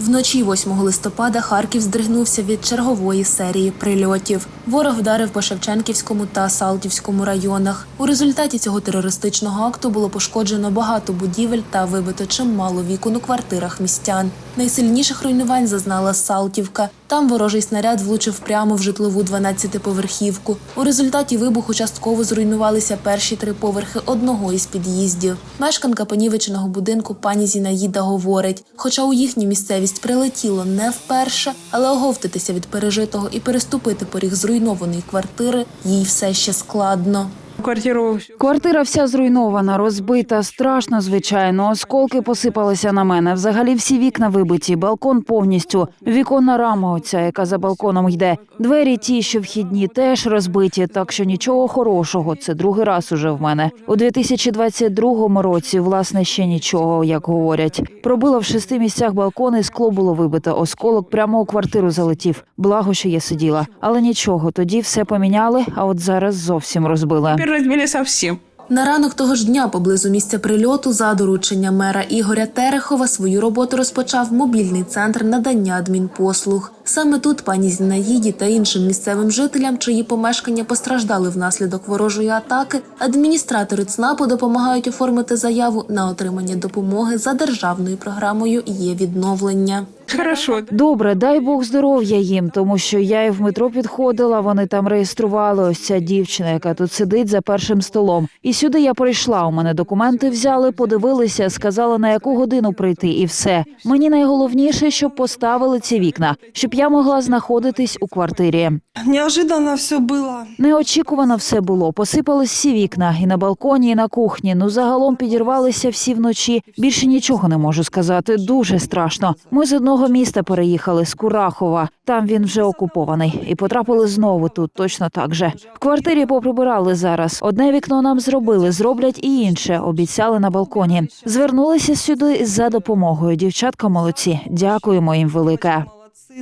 Вночі 8 листопада Харків здригнувся від чергової серії прильотів. Ворог вдарив по Шевченківському та Салтівському районах. У результаті цього терористичного акту було пошкоджено багато будівель та вибито чимало вікон у квартирах містян. Найсильніших руйнувань зазнала Салтівка. Там ворожий снаряд влучив прямо в житлову 12-поверхівку. У результаті вибуху частково зруйнувалися перші три поверхи одного із під'їздів. Мешканка понівеченого будинку пані Зінаїда говорить, хоча у їхню місцевість прилетіло не вперше, але оговтатися від пережитого і переступити поріг зруйнованої квартири їй все ще складно. Квартиру Квартира вся зруйнована, розбита, страшно, звичайно. Осколки посипалися на мене. Взагалі всі вікна вибиті, балкон повністю. Віконна рама, оця, яка за балконом йде. Двері ті, що вхідні, теж розбиті, так що нічого хорошого. Це другий раз уже в мене. У 2022 році, власне, ще нічого, як говорять. Пробила в шести місцях балкони, скло було вибито. Осколок прямо у квартиру залетів. Благо, що я сиділа. Але нічого, тоді все поміняли, а от зараз зовсім розбили. Разбили совсем. На ранок того ж дня поблизу місця прильоту за дорученням мера Ігоря Терехова свою роботу розпочав мобільний центр надання адмінпослуг. Саме тут пані Зінаїді та іншим місцевим жителям, чиї помешкання постраждали внаслідок ворожої атаки, адміністратори ЦНАПу допомагають оформити заяву на отримання допомоги за державною програмою є відновлення. Хорошо. Добре, дай Бог здоров'я їм, тому що я і в метро підходила. Вони там реєстрували ось ця дівчина, яка тут сидить за першим столом. І сюди я прийшла. У мене документи взяли, подивилися, сказали на яку годину прийти, і все. Мені найголовніше, щоб поставили ці вікна, щоб я могла знаходитись у квартирі. Неожиданно все было. Неочікувано все було. Посипались всі вікна і на балконі, і на кухні. Ну загалом підірвалися всі вночі. Більше нічого не можу сказати. Дуже страшно. Ми з одного міста переїхали з Курахова. Там він вже окупований. І потрапили знову тут, точно так же. В квартирі поприбирали зараз. Одне вікно нам зробили, зроблять і інше. Обіцяли на балконі. Звернулися сюди за допомогою. Дівчатка молодці. Дякуємо їм велике.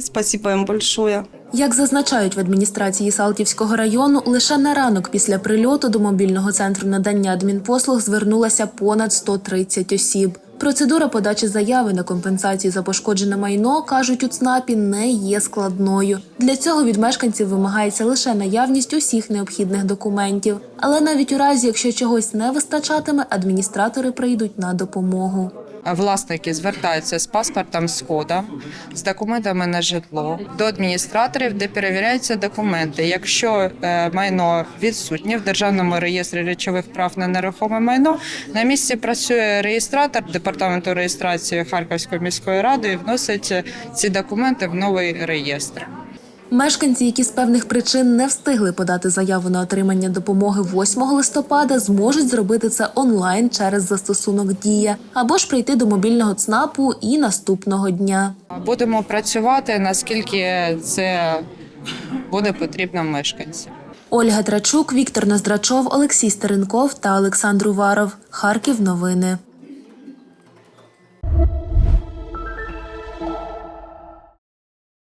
Спасибо им большое. Як зазначають в адміністрації Салтівського району, лише на ранок після прильоту до мобільного центру надання адмінпослуг звернулося понад 130 осіб. Процедура подачі заяви на компенсацію за пошкоджене майно кажуть у ЦНАПі не є складною. Для цього від мешканців вимагається лише наявність усіх необхідних документів. Але навіть у разі, якщо чогось не вистачатиме, адміністратори прийдуть на допомогу. Власники звертаються з паспортом згода, з документами на житло до адміністраторів, де перевіряються документи. Якщо е, майно відсутнє в державному реєстрі речових прав на нерухоме майно, на місці працює реєстратор департаменту реєстрації Харківської міської ради і вносить е, ці документи в новий реєстр. Мешканці, які з певних причин не встигли подати заяву на отримання допомоги 8 листопада, зможуть зробити це онлайн через застосунок Дія або ж прийти до мобільного ЦНАПу і наступного дня. Будемо працювати наскільки це буде потрібно мешканцям. Ольга Трачук, Віктор Ноздрачов, Олексій Стеренков та Олександр Уваров. Харків. Новини.